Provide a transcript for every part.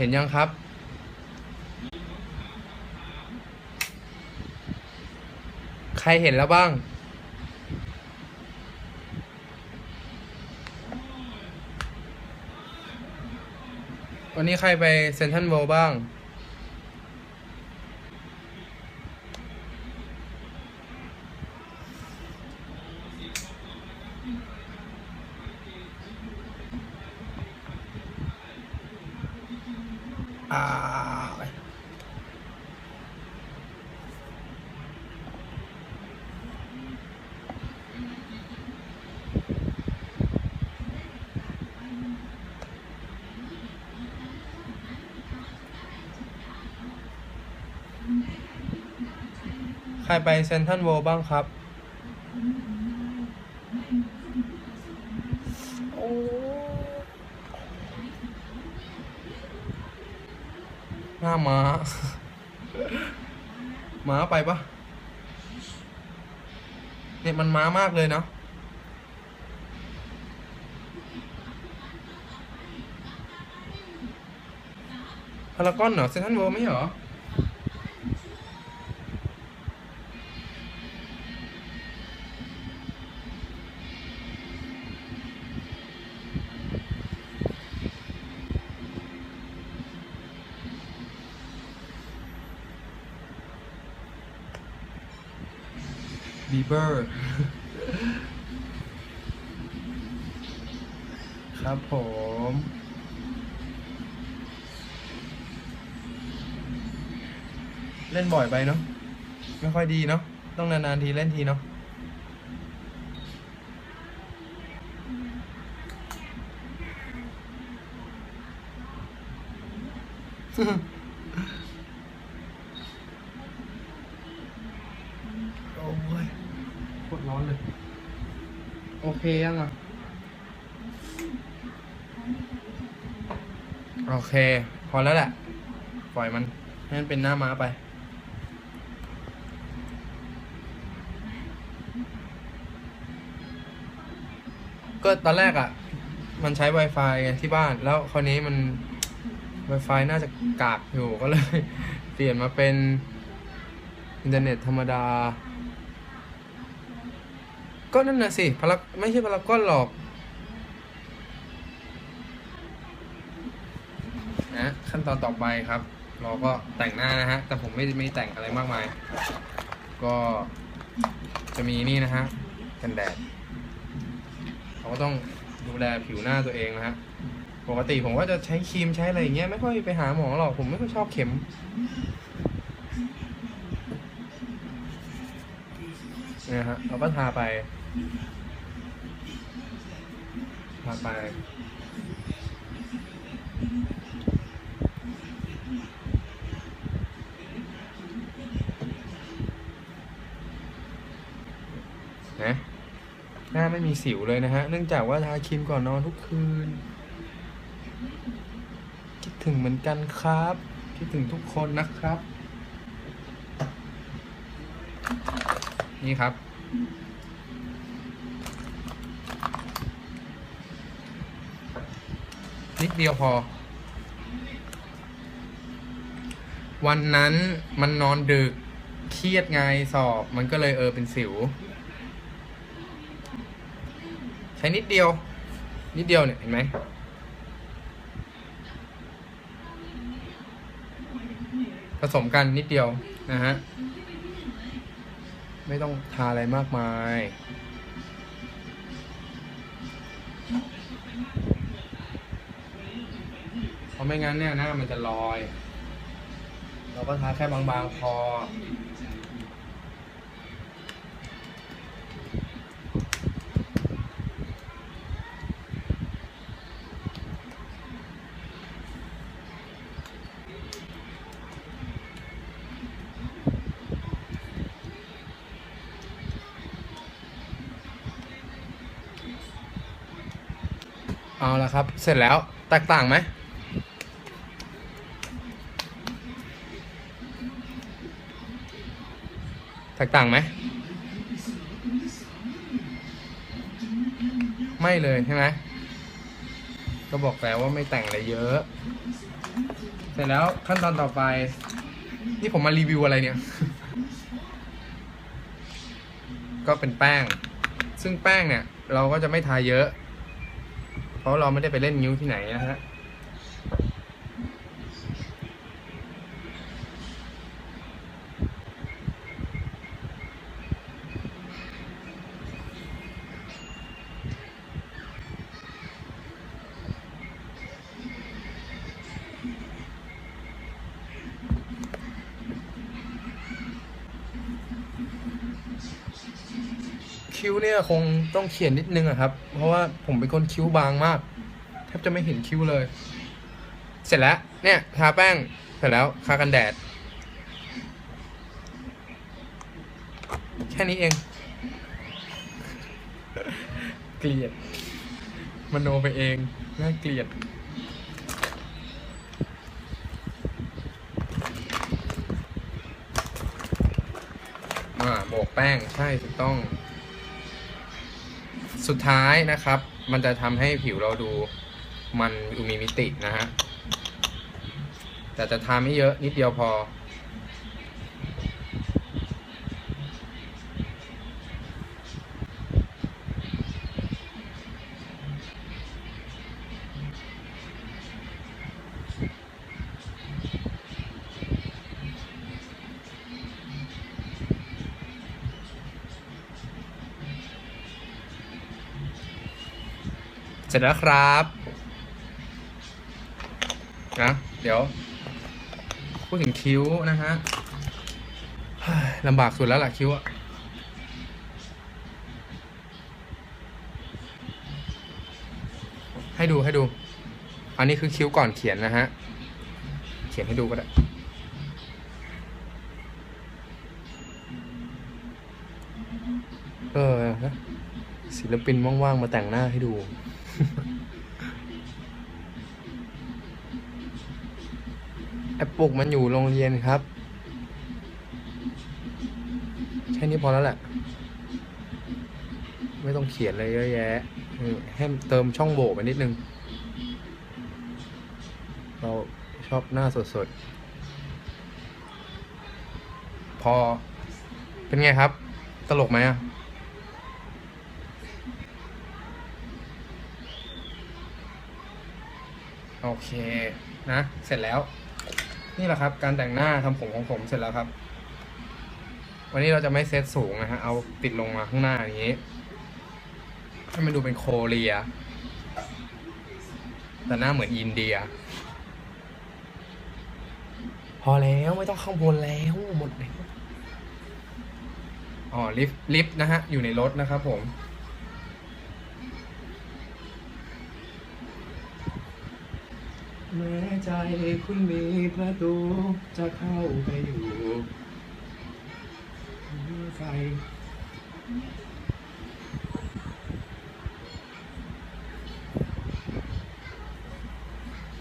เห็นยังครับ ใครเห็นแล้วบ้าง วันนี้ใครไปเซนทรัลเวิลด์บ้าง อ่าใครไปเซนทรัลเวิลด์บ้างครับ โอ้ ห น้าม้า ม้าไปปะเนี่ยมันม้ามากเลยเนาะพารากอนเหรอเซนทรัลเวิลด์ไม่เหรอ เบอร์ ครับผม เล่นบ่อยไปเนาะ ไม่ค่อยดีเนาะ ต้องนานๆทีเล่นทีเนาะโอ้ยโคตรร้อนเลย โอเค ยังอะ โอเค พอแล้วแหละ ปล่อยมันให้มันเป็นหน้าม้าไป ก็ตอนแรกอะ มันใช้ Wi-Fi ไงที่บ้าน แล้วคราวนี้มัน Wi-Fi น่าจะกากอยู่ก็เลย เปลี่ยนมาเป็น อินเทอร์เน็ตธรรมดา ก็นั่นน่ะสิพารากไม่ใช่พารากอนหรอกนะขั้นตอนต่อไปครับ เราก็แต่งหน้านะฮะ แต่ผมไม่ไม่แต่งอะไรมากมาย ก็จะมีนี่นะฮะกันแดดเราก็ต้องดูแลผิวหน้าตัวเองนะฮะปกติผมก็จะใช้ครีมใช้อะไรอย่างเงี้ยไม่ค่อยไปหาหมอหรอกผมไม่ค่อยชอบเข็ม เนี่ยฮะเราก็ทาไป ทาไปนะหน้าไม่มีสิวเลยนะฮะ เนื่องจากว่าทาครีมก่อนนอนทุกคืน คิดถึงเหมือนกันครับ คิดถึงทุกคนนะครับ นี่ครับ นิดเดียวพอ วันนั้นมันนอนดึกเครียดไงสอบมันก็เลยเออเป็นสิว ใช้นิดเดียว นิดเดียวเนี่ยเห็นไหมผสมกันนิดเดียวนะฮะ ไม่ต้องทาอะไรมากมาย ราะไม่งั้นเนี่ยหน้ามันจะลอย เราก็ทาแค่บางๆพอเอาละครับ เสร็จแล้ว แตกต่างไหม แตกต่างไหมไม่เลยใช่ไหมก็บอกแล้วว่าไม่แต่งอะไรเยอะ เสร็จแล้วขั้นตอนต่อไป นี่ผมมารีวิวอะไรเนี่ย ก็เป็นแป้ง ซึ่งแป้งเนี่ย เราก็จะไม่ทาเยอะ เพราะเราไม่ได้ไปเล่นนิ้วที่ไหนนะฮะ เนี่ยคงต้องเขียนนิดนึงอะครับ เพราะว่าผมเป็นคนคิ้วบางมากแทบจะไม่เห็นคิ้วเลย เสร็จแล้วเนี่ยทาแป้งเสร็จแล้วทากันแดด แค่นี้เอง เกลียดมโนไปเองน่าเกลียดอ่าโบกแป้งใช่ถูกต้อง สุดท้ายนะครับ มันจะทำให้ผิวเราดูมันดูมีมิตินะฮะแต่จะทาไม่เยอะนิดเดียวพอ เสร็จแล้วครับนะเดี๋ยว พูดถึงคิ้วนะฮะลำบากสุดแล้วล่ะคิ้วอะให้ดูให้ดู อันนี้คือคิ้วก่อนเขียนนะฮะ เขียนให้ดูก็ได้ เออศิลปินว่างๆมาแต่งหน้าให้ดู แอปปลุกมันอยู่โรงเรียนครับ แค่นี้พอแล้วแหละ ไม่ต้องเขียนอะไรเยอะแยะ ให้เติมช่องโหว่ไปนิดนึง เราชอบหน้าสดๆ พอเป็นไงครับ ตลกไหมอะ โอเคนะ เสร็จแล้ว นี่แหละครับ การแต่งหน้าทำผมของผมเสร็จแล้วครับ วันนี้เราจะไม่เซตสูงนะฮะเอาติดลงมาข้างหน้าอย่างนี้ให้มันดูเป็นโคเรีย แต่หน้าเหมือนอินเดีย พอแล้วไม่ต้องข้างบนแล้วหมดแล้วอ๋อลิฟต์ลิฟต์นะฮะ อยู่ในรถนะครับผม แม้ใจคุณมีประตูจะเข้าไปอยู่ไฟ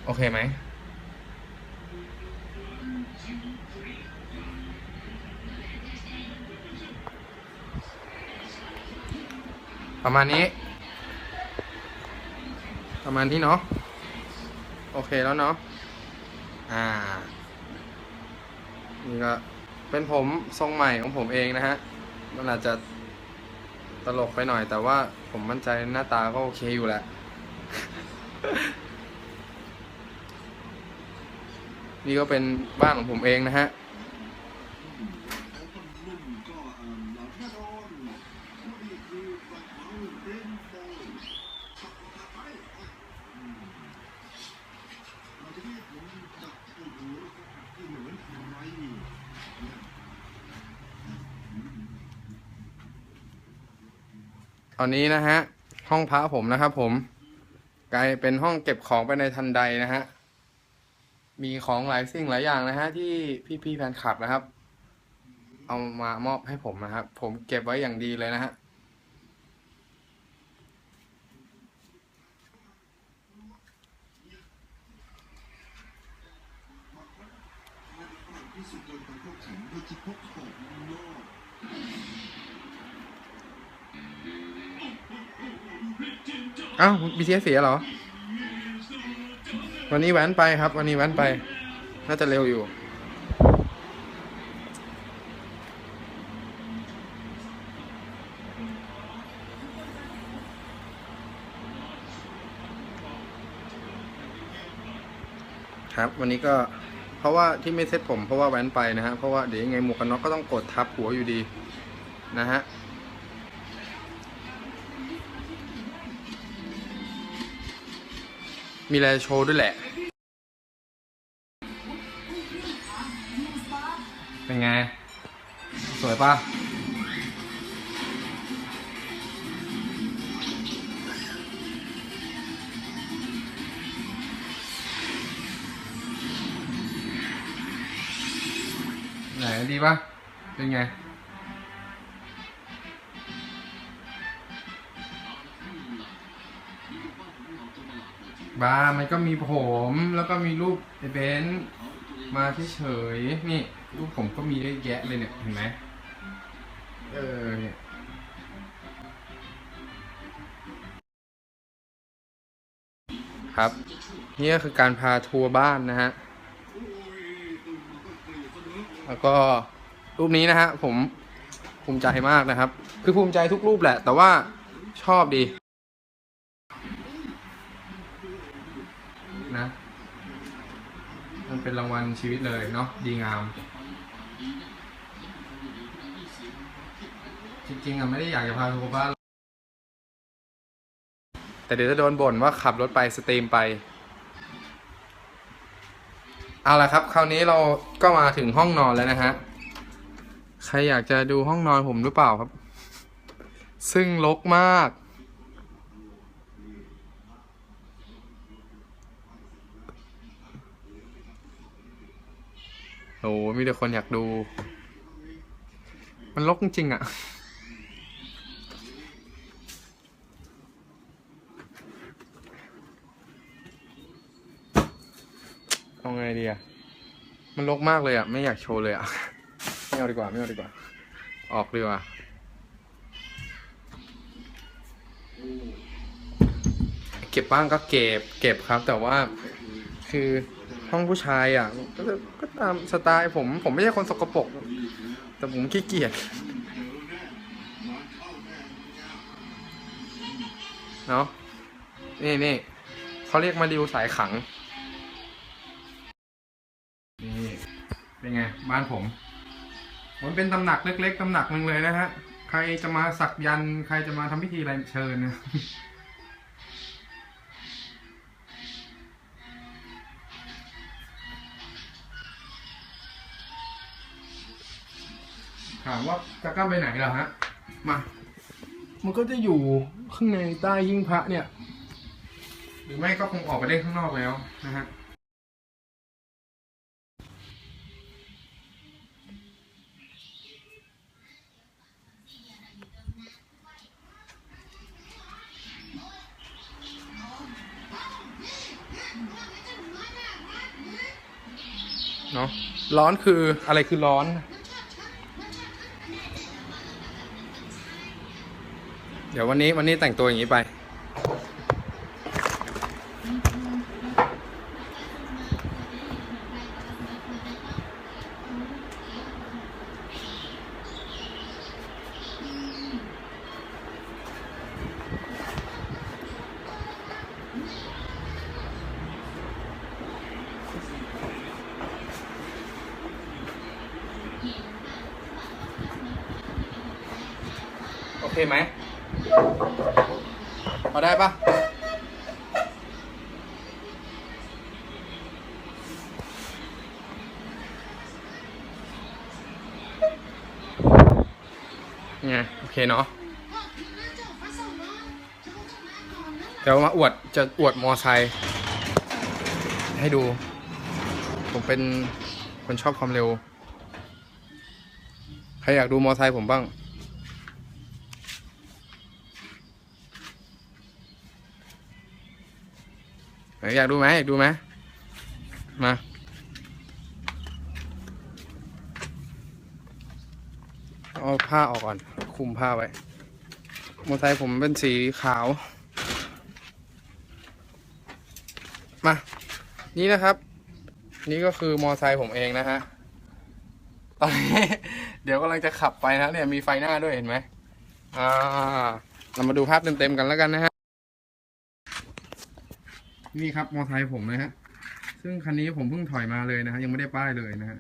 โอเคไหมประมาณนี้ ประมาณนี้เนาะ โอเคแล้วเนาะอ่านี่ก็เป็นผมทรงใหม่ของผมเองนะฮะ มันอาจจะตลกไปหน่อย แต่ว่าผมมั่นใจหน้าตาก็โอเคอยู่แหละ นี่ก็เป็นบ้านของผมเองนะฮะ ตอนนี้นะฮะ ห้องพระผมนะครับผม กลายเป็นห้องเก็บของไปในทันใดนะฮะ มีของหลายสิ่งหลายอย่างนะฮะ ที่พี่ๆแฟนคลับนะครับ เอามามอบให้ผมนะครับ ผมเก็บไว้อย่างดีเลยนะฮะ อ้าว BTS เสียเหรอ วันนี้แว้นไปครับ วันนี้แว้นไป น่าจะเร็วอยู่ ครับ วันนี้ก็เพราะว่าที่ไม่เซ็ตผมเพราะว่าแว้นไปนะฮะ เพราะว่าเดี๋ยวยังไงหมวกกันน็อกก็ต้องกดทับหัวอยู่ดีนะฮะ มีอะไรโชว์ด้วยแหละ เป็นไง สวยปะไหนดีปะเป็นไง บาร์มันก็มีผมแล้วก็มีรูปไอ้เบนซ์มาเฉยๆนี่ รูปผมก็มีเยอะแยะเลยเนี่ย เห็นไหมเออเนี่ยครับ นี่ก็คือการพาทัวร์บ้านนะฮะ แล้วก็รูปนี้นะฮะผมภูมิใจมากนะครับ คือภูมิใจทุกรูปแหละ แต่ว่าชอบดี นะ มัน เป็นรางวัลชีวิตเลยเนาะดีงาม จริงๆอะไม่ได้อยากจะพาทัวร์บ้านแต่เดี๋ยวจะโดนบ่นว่าขับรถไปสตรีมไปเอาละครับ คราวนี้เราก็มาถึงห้องนอนแล้วนะฮะ ใครอยากจะดูห้องนอนผมหรือเปล่าครับ ซึ่งรกมาก อ้มีแต่คนอยากดู มันรกจริงอะ่ะ เอาไงดีอะ่ะ มันรกมากเลยอะ่ะ ไม่อยากโชว์เลยอะ่ะ ไม่เอาดีกว่า ไม่เอาดีกว่า ออกดีกว่าเก็บบ้างก็เก็บ เก็บครับ แต่ว่าคือห้องผู้ชายอะก็จะ ตามสไตล์ผมผมไม่ใช่คนสกปรกแต่ผมขี้เกียจเนาะนี่นี่เขาเรียกมาดิวสายขัง นี่เป็นไง บ้านผม มันเป็นตำหนักเล็กๆตำหนักหนึ่งเลยนะฮะ ใครจะมาสักยัน ใครจะมาทำพิธีอะไรเชิญนะ ถามว่าจะกล้าไปไหนเหรอฮะ มา มันก็จะอยู่ข้างในใต้หิ้งพระเนี่ย หรือไม่ก็คงออกไปเล่นข้างนอกแล้วนะฮะเนาะร้อนคืออะไรคือร้อน ดี๋ยววันนี้วันนี้แต่งตัวอย่างนี้ไป โอเคไหม พอได้ปะไงโอเคเนาะเดี๋ยวมาอวดจะอวดมอไซค์ให้ดู ผมเป็นคนชอบความเร็ว ใครอยากดูมอไซค์ผมบ้าง อยากดูไหมอยากดูไหมมาเอาผ้าออกก่อน คุมผ้าไว้มอเตอร์ไซค์ผมเป็นสีขาว มา นี่นะครับ นี่ก็คือมอไซค์ผมเองนะฮะ ตอนนี้ เดี๋ยวกำลังจะขับไปนะเนี่ยมีไฟหน้าด้วยเห็นไหมอ่า เรามาดูภาพเต็มๆกันแล้วกันนะฮะ นี่ครับมอไซค์ผมนะฮะ ซึ่งคันนี้ผมเพิ่งถอยมาเลยนะฮะยังไม่ได้ป้ายเลยนะฮะ